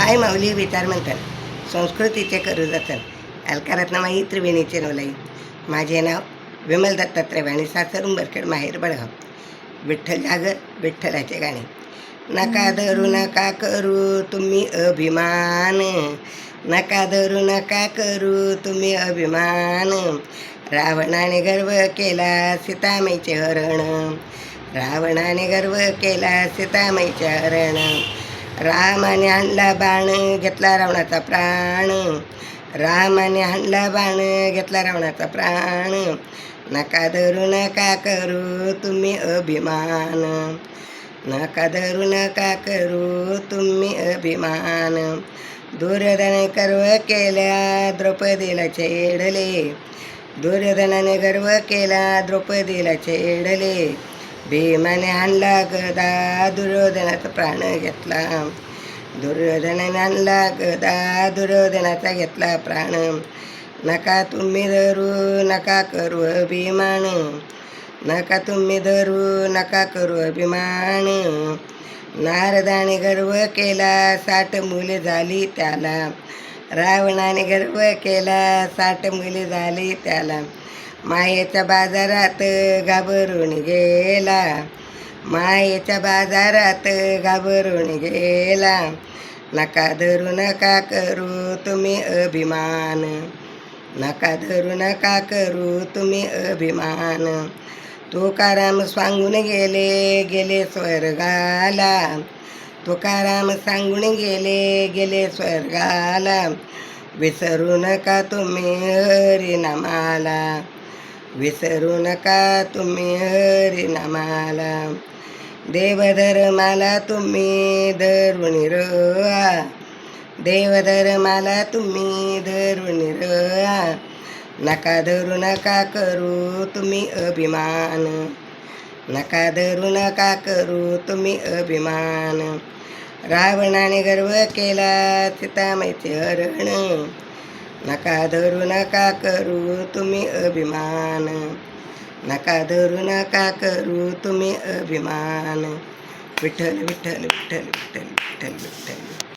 पाय माऊली विचार म्हणतात? संस्कृतीचे करू जतन. अलकारत्नामाई त्रिवेणीचे नवलाई माझे नाव विमल दत्तात्रय आणि सासर उंबरखेड माहेर बळगाव विठ्ठल जागर विठ्ठलाचे गाणे. नका धरू नका करू तुम्ही अभिमान. नका धरू नका करू तुम्ही अभिमान. रावणाने गर्व केला सीतामाईचे हरण. रावणाने गर्व केला सीतामाईचे हरण. रामाने आणला बाण घेतला रावणाचा प्राण. रामाने आणला बाण घेतला रावणाचा प्राण. नका धरू नका करू तुम्ही अभिमान. नका धरू नका करू तुम्ही अभिमान. दुर्योधनाने गर्व केल्या द्रौपदीला छेडले. दुर्योधनाने गर्व केला द्रौपदीला छेडले. भीमाने आणला गदा दुर्योधनाचा प्राण घेतला. दुर्योधनाने आणला गदा दुर्योधनाचा घेतला प्राण. नका तुम्ही धरू नका करू अभिमान. नका तुम्ही धरू नका करू अभिमान. नारदाने गर्व केला साठ मुले झाली त्याला. रावणाने गर्व केला साठ मुले झाली त्याला. मायेच्या बाजारात घाबरून गेला. मायेच्या बाजारात घाबरून गेला. नका धरू नका करू तुम्ही अभिमान. नका धरू नका करू तुम्ही अभिमान. तुकाराम सांगून गेले गेले स्वर्गाला. तुकाराम सांगून गेले गेले स्वर्गाला. विसरू नका तुम्ही हरिनामाला. विसरू नका तुम्ही हरिनामाला देवधर्माला तुम्ही धरून रहा देवधर्माला तुम्ही धरून रहा नका धरू नका करू तुम्ही अभिमान. नका धरू नका करू तुम्ही अभिमान. रावणाने गर्व केला सीतामाईचे हरण. नका धरू नका करू तुम्ही अभिमान. नका धरू नका करू तुम्ही अभिमान. विठ्ठल विठ्ठल विठ्ठल विठ्ठल विठ्ठल विठ्ठल.